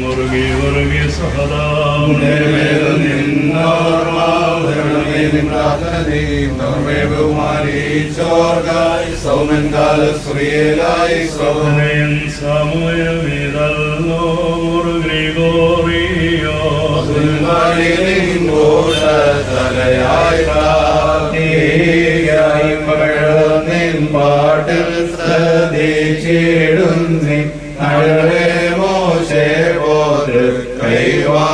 മുരുകി മുരുകി സഹദാ നിന്ന രക്ഷണമേ ഹാലേലൂയ പുഷ്ടികളും പാർക്കുമോ സൗമൻകാലശ്രീലായി പാട്ടിൽ ശ്രദ്ധിച്ചിടുന്നി അഴവേ മോശേ പോതൃ കൈവാഴ്ത്തേണം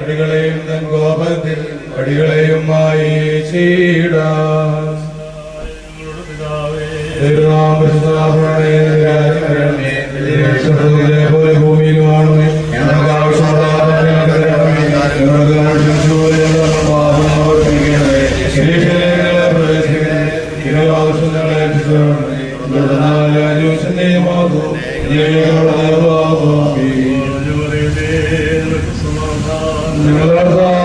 അടികളെയും തൻ കോപത്തിൽ അടികളെയുമായി ഞങ്ങൾക്ക് ആവശ്യമുള്ള ഞങ്ങൾക്ക്. ഇവ ആവശ്യങ്ങളെ രക്ഷിക്കണമേ.